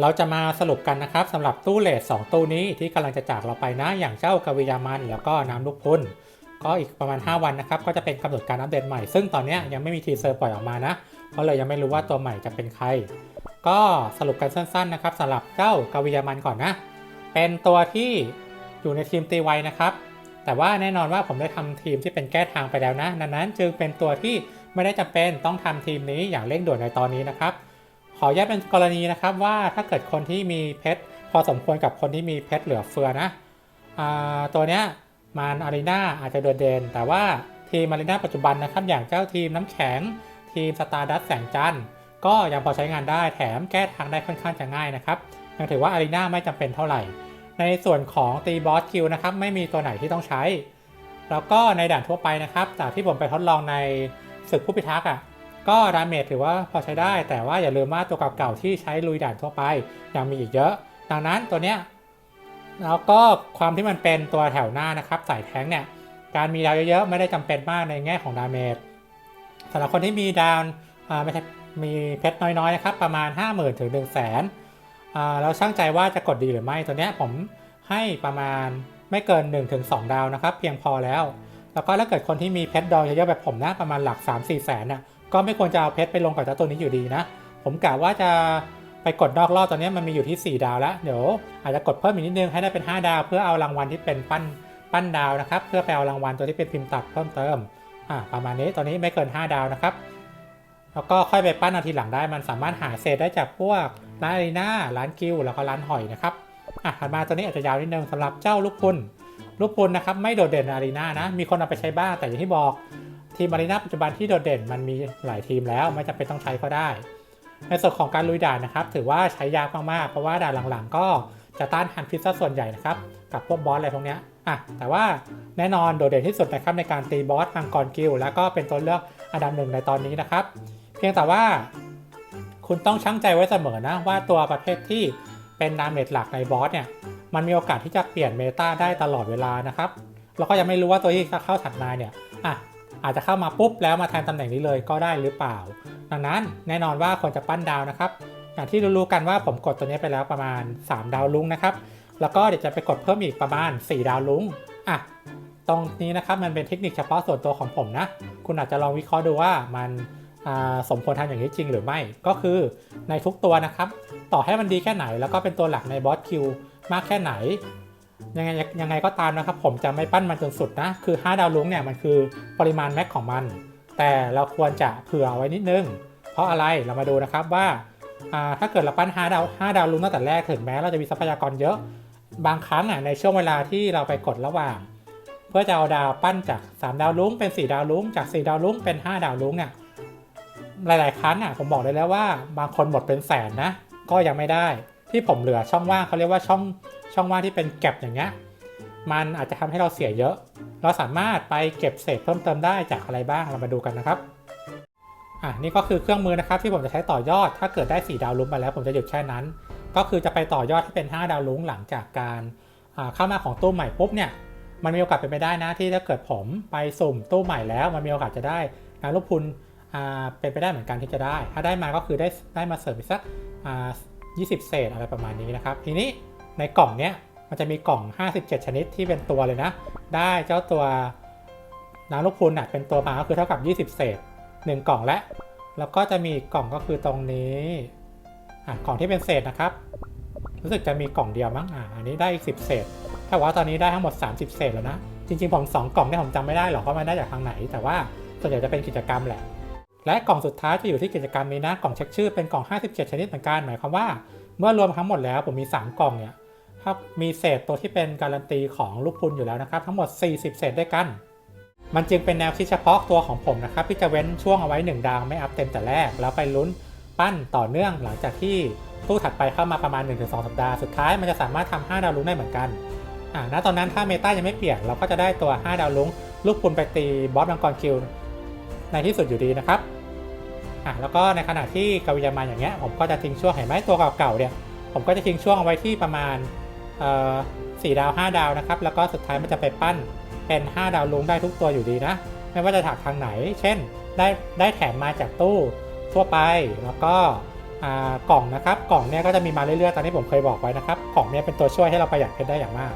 เราจะมาสรุปกันนะครับสำหรับตู้เลทสองตู้นี้ที่กำลังจะจากเราไปนะอย่างเจ้ากวิยามัน แล้วก็น้ำลูกพุนก็อีกประมาณ 5 วันนะครับ ก็จะเป็นกำหนดการอัปเดตใหม่ ซึ่งตอนนี้ยังไม่มีทีเซอร์ปล่อยออกมานะก็เลยยังไม่รู้ว่าตัวใหม่จะเป็นใคร ก็สรุปกันสั้นๆนะครับสำหรับเจ้ากวิยามันก่อนนะ เป็นตัวที่อยู่ในทีมตีไวนะครับ แต่ว่าแน่นอนว่าผมได้ทำทีมที่เป็นแก้ทางไปแล้วนะดังนั้นจึงเป็นตัวที่ไม่ได้จำเป็นต้องทำทีมนี้อย่างเร่งด่วนในตอนนี้นะครับ อแยกเป็นกรณีนะครับว่าถ้าเกิดคนที่มีเพชรพอสมควรกับคนที่มีเพชรเหลือเฟือนะอตัวเนี้ยมันอารีนาอาจจะโดดเด่นแต่ว่าทีมอารีนาปัจจุบันนะครับอย่างเจ้าทีมน้ำแข็ง ทีมสตาร์ดัสแสงจันทร์ก็ยังพอใช้งานได้แถมแก้ทางได้ค่อนข้างจะง่ายนะครับยังถือว่าอารีนาไม่จำเป็นเท่าไหร่ ในส่วนของตีบอสคิวนะครับไม่มีตัวไหนที่ต้องใช้ แล้วก็ในด่านทั่วไปนะครับจากที่ผมไปทดลองในศึกผู้พิทักษ์อะ ก็ดาเมจถือว่าพอใช้ได้ แต่ว่าอย่าลืมว่าตัวเก่าๆที่ใช้ลุยด่านทั่วไปยังมีอีกเยอะ ดังนั้นตัวเนี้ยแล้วก็ความที่มันเป็นตัวแถวหน้านะครับสายแทงเนี่ยการมีดาวเยอะๆไม่ได้จำเป็นมากในแง่ของดาเมจสำหรับคนที่มีดาวไม่ใช่มีเพชรน้อยๆนะครับประมาณ 5 0,000ถึง1 0 0 0 0แสนเราช่างใจว่าจะกดดีหรือไม่ตัวเนี้ยผมให้ประมาณไม่เกิน 1-2 ดาวนะครับ เพียงพอแล้ว แล้วก็ถ้าเกิดคนที่มีเพชรดอยเยอะๆแบบผมนะประมาณหลัก 3-4 แสนน่ะ ก็ไม่ควรจะเอาเพชรไปลงกับเจ้าตัวนี้อยู่ดีนะ ผมกะว่าจะไปกดนอกรอบตอนนี้มันมีอยู่ที่ 4 ดาวแล้วเดี๋ยวอาจจะกดเพิ่มอีกนิดนึงให้ได้เป็น 5 ดาว เพื่อเอารางวัลที่เป็นปั้นปั้นดาวนะครับ เพื่อไปเอารางวัลตัวที่เป็นพิมพ์ตัดเพิ่มเติมอ่าประมาณนี้ตอนนี้ไม่เกิน 5 ดาวนะครับแล้วก็ค่อยไปปั้นเอาทีหลังได้มันสามารถหาเศษได้จากพวกร้านอารีนาร้านกิลแล้วก็ร้านหอยนะครับอะถัดมาตัวนี้อาจจะยาวนิดนึงสำหรับเจ้าลูกพุนลูกพุนนะครับไม่โดดเด่นอารีนานะ มีคนเอาไปใช้บ้างแต่อย่างที่บอก ทีมอารีนาปัจจุบันที่โดดเด่นมันมีหลายทีมแล้วไม่จำเป็นต้องใช้ก็ได้ ในส่วนของการลุยด่านนะครับ ถือว่าใช้ยากมากๆเพราะว่าด่านหลังๆ ก็จะต้านหันพิษซะส่วนใหญ่นะครับกับพวกบอสอะไรพวกเนี้ยอะแต่ว่าแน่นอนโดดเด่นที่สุดนะครับในการตีบอสมังกรกิลแล้วก็เป็นตัวเลือกอันดับหนึ่งในตอนนี้นะครับ เพียงแต่ว่าคุณต้องชั่งใจไว้เสมอนะว่าตัวประเภทที่เป็นดาเมจหลักในบอสเนี่ยมันมีโอกาสที่จะเปลี่ยนเมตาได้ตลอดเวลานะครับเราก็ยังไม่รู้ว่าตัวที่จะเข้าถัดมาเนี่ยอะ อาจจะเข้ามาปุ๊บแล้วมาแทนตำแหน่งนี้เลยก็ได้หรือเปล่า ดังนั้นแน่นอนว่าควรจะปั้นดาวนะครับอย่างที่รู้ๆกันว่าผมกดตัวนี้ไปแล้วประมาณ 3 ดาวลุงนะครับ แล้วก็เดี๋ยวจะไปกดเพิ่มอีกประมาณ 4 ดาวลุงอะตรงนี้นะครับมันเป็นเทคนิคเฉพาะส่วนตัวของผมนะ คุณอาจจะลองวิเคราะห์ดูว่ามันสมควรทำอย่างนี้จริงหรือไม่ ก็คือในทุกตัวนะครับ ต่อให้มันดีแค่ไหน แล้วก็เป็นตัวหลักในบอสคิวมากแค่ไหน ยังไงยังไงก็ตามนะครับ ผมจะไม่ปั้นมันจนสุดนะ คือ 5 ดาวลุ้งเนี่ยมันคือปริมาณแม็กของมัน แต่เราควรจะเผื่อไว้นิดนึง เพราะอะไรเรามาดูนะครับว่าถ้าเกิดเราปั้น 5 ดาว 5 ดาวลุ้งตั้งแต่แรกถึงแม้เราจะมีทรัพยากรเยอะ บางครั้งอะในช่วงเวลาที่เราไปกดระหว่าง เพื่อจะเอาดาวปั้นจาก 3 ดาวลุ้งเป็น 4 ดาวลุ้งจาก 4 ดาวลุ้งเป็น 5 ดาวลุ้งเนี่ยหลาย ๆ ครั้งอะผมบอกได้แล้วว่าบางคนหมดเป็นแสนนะก็ยังไม่ได้ ที่ผมเหลือช่องว่างเขาเรียกว่าช่อง ช่องว่างที่เป็นแก็บอย่างเงี้ยมันอาจจะทำให้เราเสียเยอะ เราสามารถไปเก็บเศษเพิ่มเติมได้จากอะไรบ้างเรามาดูกันนะครับอะนี่ก็คือเครื่องมือนะครับที่ผมจะใช้ต่อยอด ถ้าเกิดได้ 4 ดาวลุ้งไปแล้วผมจะหยุดแค่นั้น ก็คือจะไปต่อยอดให้เป็น 5 ดาวลุ้งหลังจากการเข้ามาของตู้ใหม่ปุ๊บเนี่ยมันมีโอกาสเป็นไปได้นะที่ถ้าเกิดผมไปสุ่มตู้ใหม่แล้ว มันมีโอกาสจะได้นางลูกพุนเป็นไปได้เหมือนกันที่จะได้ ถ้าได้มาก็คือได้ได้มาเสริมอีกสักอ่า20เศษอะไรประมาณนี้นะครับ ทีนี้ ในกล่องเนี้ยมันจะมีกล่อง 57 ชนิดที่เป็นตัวเลยนะ ได้เจ้าตัวน้ำลูกพุนอะเป็นตัวมาก็คือเท่ากับ 20 เศษ 1 กล่องและ แล้วก็จะมีกกล่องก็คือตรงนี้อะกล่องที่เป็นเศษนะครับ รู้สึกจะมีกล่องเดียวมั้งอะอันนี้ได้อีก 10 เศษถ้าว่าตอนนี้ได้ทั้งหมด 30 เศษแล้วนะ จริงๆผม2กล่องเนี่ยผมจำไม่ได้หรอกว่ามันได้จากทางไหน แต่ว่าส่วนใหญ่จะเป็นกิจกรรมแหละ และกล่องสุดท้ายจะอยู่ที่กิจกรรมนี้นะ กล่องเช็คชื่อเป็นกล่อง 57 ชนิดเหมือนกัน หมายความว่า เมื่อรวมทั้งหมดแล้วผมมี 3 กล่องเนี่ย ถ้ามีเศษตัวที่เป็นการันตีของลูกพุนอยู่แล้วนะครับ ทั้งหมด 40 เศษด้วยกัน มันจึงเป็นแนวคิดเฉพาะตัวของผมนะครับที่จะเว้นช่วงเอาไว้ 1 ดาวไม่อัพเต็มแต่แรก แล้วไปลุ้นปั้นต่อเนื่องหลังจากที่ตู้ถัดไปเข้ามาประมาณ 1-2 สัปดาห์สุดท้ายมันจะสามารถทำ5ดาวลุ้งได้เหมือนกันอ่าณตอนนั้นถ้าเมตายังไม่เปลี่ยนเราก็จะได้ตัว 5 ดาวลุ้งลูกพุนไปตีบอสมังกรคิวในที่สุดอยู่ดีนะครับอะแล้วก็ในขณะที่กวิยามันอย่างเงี้ยผมก็จะทิ้งช่วงเห็นไหมตัวเก่าๆเนี่ยผมก็จะทิ้งช่วงเอาไว้ที่ประมาณ สี่ดาว 5 ดาวนะครับ แล้วก็สุดท้ายมันจะไปปั้นเป็น 5 ดาวลุงได้ทุกตัวอยู่ดีนะ ไม่ว่าจะถักทางไหน เช่น ได้ได้แถมมาจากตู้ทั่วไป แล้วก็กล่องนะครับ กล่องเนี่ยก็จะมีมาเรื่อยๆ ตามที่ผมเคยบอกไว้นะครับ กล่องเนี่ยเป็นตัวช่วยให้เราประหยัดเพชรได้อย่างมาก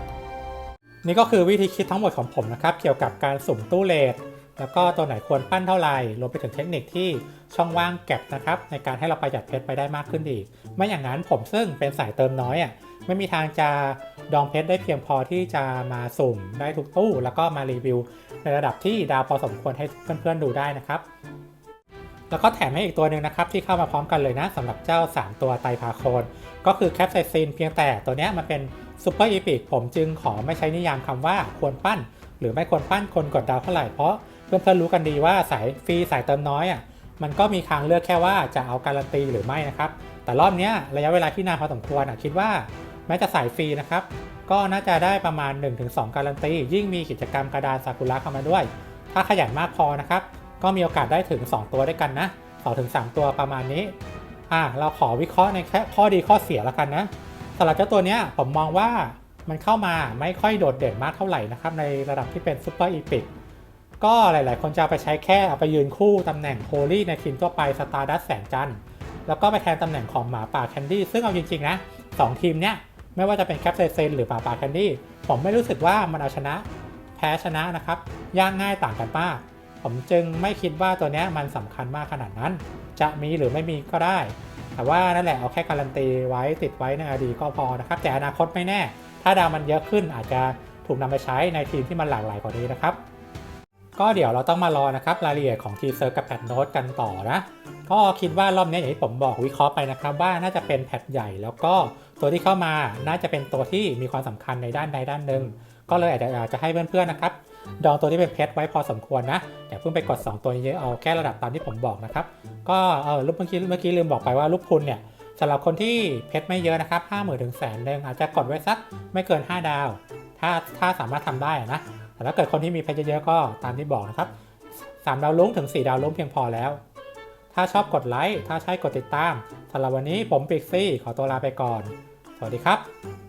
นี่ก็คือวิธีคิดทั้งหมดของผมนะครับ เกี่ยวกับการสุ่มตู้เลท แล้วก็ตัวไหนควรปั้นเท่าไหร่รวมไปถึงเทคนิคที่ช่องว่างแก็บนะครับในการให้เราประหยัดเพชรไปได้มากขึ้นอีก ไม่อย่างนั้นผมซึ่งเป็นสายเติมน้อยอะไม่มีทางจะดองเพชรได้เพียงพอที่จะมาสุ่มได้ทุกตู้ แล้วก็มารีวิว ในระดับที่ดาวพอสมควรให้เพื่อนๆดูได้นะครับ แล้วก็แถมให้อีกตัวหนึ่งนะครับที่เข้ามาพร้อมกันเลยนะสำหรับเจ้า 3 ตัวไตรพาโคนก็คือแคปไซซินเพียงแต่ตัวนี้มันเป็นซูเปอร์อีพิกผมจึงขอไม่ใช้นิยามคำว่าควรปั้น หรือไม่ควรปั้นคนกดดาวเท่าไหร่เพราะ เพื่อนๆรู้กันดีว่าสายฟรีสายเติมน้อยอะมันก็มีทางเลือกแค่ว่าจะเอาการันตีหรือไม่นะครับ แต่รอบนี้ระยะเวลาที่นานพอสมควรอะคิดว่าแม้จะสายฟรีนะครับ ก็น่าจะได้ประมาณ 1-2 การันตี ยิ่งมีกิจกรรมกระดานซากุระเข้ามาด้วย ถ้าขยันมากพอนะครับ ก็มีโอกาสได้ถึง 2 ตัวด้วยกันนะ2-3 ตัวประมาณนี้อะเราขอวิเคราะห์ในแค่ข้อดีข้อเสียล้วกันนะสำหรับเจ้าตัวเนี้ยผมมองว่ามันเข้ามาไม่ค่อยโดดเด่นมากเท่าไหร่นะครับในระดับที่เป็นซูเปอร์อีพิก ก็หลาย ๆ คนจะไปใช้แค่เอาไปยืนคู่ตำแหน่งโฮลี่ในทีมทั่วไปสตาร์ดัสแสงจันทร์แล้วก็ไปแทนตำแหน่งของหมาป่าแคนดี้ซึ่งเอาจริง ๆ นะสองทีมเนี้ยไม่ว่าจะเป็นแคปเซเซนหรือป่าป่าแคนดี้ผมไม่รู้สึกว่ามันเอาชนะ แพ้ชนะนะครับยากง่ายต่างกันมาก ผมจึงไม่คิดว่าตัวเนี้ยมันสำคัญมากขนาดนั้น จะมีหรือไม่มีก็ได้ แต่ว่านั่นแหละเอาแค่การันตีไว้ติดไว้ในอดีตก็พอนะครับแต่อนาคตไม่แน่ ถ้าดาวมันเยอะขึ้นอาจจะถูกนำไปใช้ในทีมที่มันหลากหลายกว่านี้นะครับ ก็เดี๋ยวเราต้องมารอนะครับรายละเอียดของทีเซอร์กับแพทโน้ตกันต่อนะก็คิดว่ารอบนี้อย่างที่ผมบอกวิเคราะห์ไปนะครับ ว่าน่าจะเป็นแพทใหญ่แล้วก็ตัวที่เข้ามาน่าจะเป็นตัวที่มีความสำคัญในด้านใดด้านหนึ่งก็เลยอาจจะอากจะให้เพื่อนๆนะครับดองตัวที่เป็นเพชรไว้พอสมควรนะอย่าเพิ่งไปกด 2 ตัวเยอะเอาแค่ระดับตามที่ผมบอกนะครับ ก็เออรูปเมื่อกี้เมื่อกี้ลืมบอกไปว่าลูกพุนเนี่ยสำหรับคนที่เพชรไม่เยอะนะครับ5 0,000ถึงแสนหนึ่งอาจจะกดไว้สักไม่เกิน 5 ดาว ถ้าถ้าสามารถทำได้นะ แต่ถ้าเกิดคนที่มีเพชรเยอะๆก็ตามที่บอกนะครับ3ดาวลุ้งถึง 4 ดาวลุ้งเพียงพอแล้ว ถ้าชอบกดไลค์ ถ้าใช่กดติดตามสำหรับวันนี้ผมปิกซี่ ขอตัวลาไปก่อน สวัสดีครับ